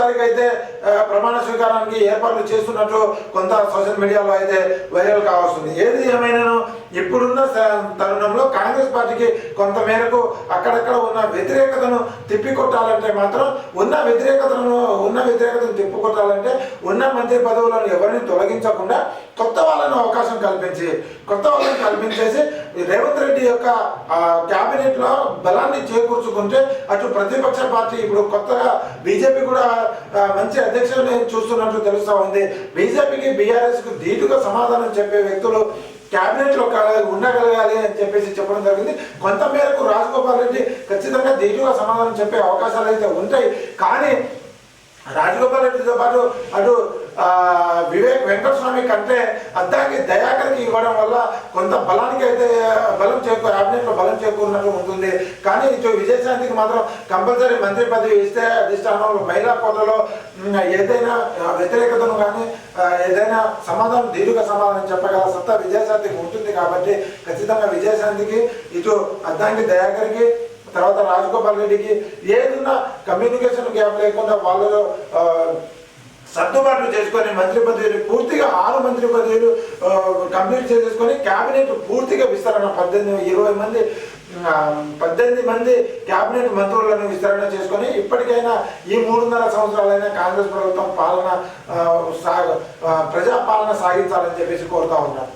తారీఖు అయితే ప్రమాణ స్వీకారానికి ఏర్పాట్లు చేస్తున్నట్టు కొంత సోషల్ మీడియాలో అయితే వైరల్ కావాల్సింది ఏది ఏమైనాను ఇప్పుడున్న తరుణంలో కాంగ్రెస్ పార్టీకి కొంత మేరకు అక్కడక్కడ ఉన్న వ్యతిరేకతను తిప్పికొట్టాలంటే మాత్రం ఉన్న వ్యతిరేకతను వ్యతిరేకతను తిప్పుకొట్టాలంటే ఉన్న మంత్రి పదవులను ఎవరిని తొలగించకుండా కొత్త వాళ్ళను అవకాశం కల్పించి కొత్త వాళ్ళని కల్పించేసి రేవంత్ రెడ్డి యొక్క క్యాబినెట్లో బలాన్ని చేకూర్చుకుంటే అటు ప్రతిపక్ష పార్టీ ఇప్పుడు కొత్తగా బీజేపీ కూడా మంచి అధ్యక్షుడిని చూస్తున్నట్టు తెలుస్తా ఉంది. బీజేపీకి బీఆర్ఎస్కు ధీటుగా సమాధానం చెప్పే వ్యక్తులు క్యాబినెట్లో ఉండగలగాలి అని చెప్పేసి చెప్పడం జరిగింది. కొంత మేరకు రాజగోపాల్ రెడ్డి ఖచ్చితంగా ధీటుగా సమాధానం చెప్పే అవకాశాలు అయితే ఉంటాయి. కానీ రాజగోపాల్ రెడ్డితో పాటు అటు వివేక్ వెంకటస్వామి కంటే అద్దాకి దయాకర్కి ఇవ్వడం వల్ల కొంత బలానికి అయితే బలం చేకూ లో బలం చేకూరినట్లు ఉంటుంది. కానీ ఇటు విజయశాంతికి మాత్రం కంపల్సరీ మంత్రి పదవి ఇస్తే అధిష్టానంలో మహిళా కోటలో ఏదైనా వ్యతిరేకతను కానీ ఏదైనా సమాధానం దీర్ఘ సమాధానం చెప్పగల సత్తా విజయశాంతికి ఉంటుంది కాబట్టి ఖచ్చితంగా విజయశాంతికి ఇటు అద్దానికి దయాకర్కి తర్వాత రాజగోపాల్ రెడ్డికి ఏదన్నా కమ్యూనికేషన్ గ్యాప్ లేకుండా వాళ్ళలో సర్దుబాట్లు చేసుకొని మంత్రి పదవిని పూర్తిగా ఆరు మంత్రి పదవులు కంప్లీట్ చేసేసుకొని క్యాబినెట్ పూర్తిగా విస్తరణ పద్దెనిమిది ఇరవై మంది పద్దెనిమిది మంది క్యాబినెట్ మంత్రులను విస్తరణ చేసుకొని ఇప్పటికైనా ఈ మూడున్నర సంవత్సరాలైనా కాంగ్రెస్ ప్రభుత్వం పాలన సా సాగ సాగించాలని చెప్పేసి కోరుతా ఉన్నాను.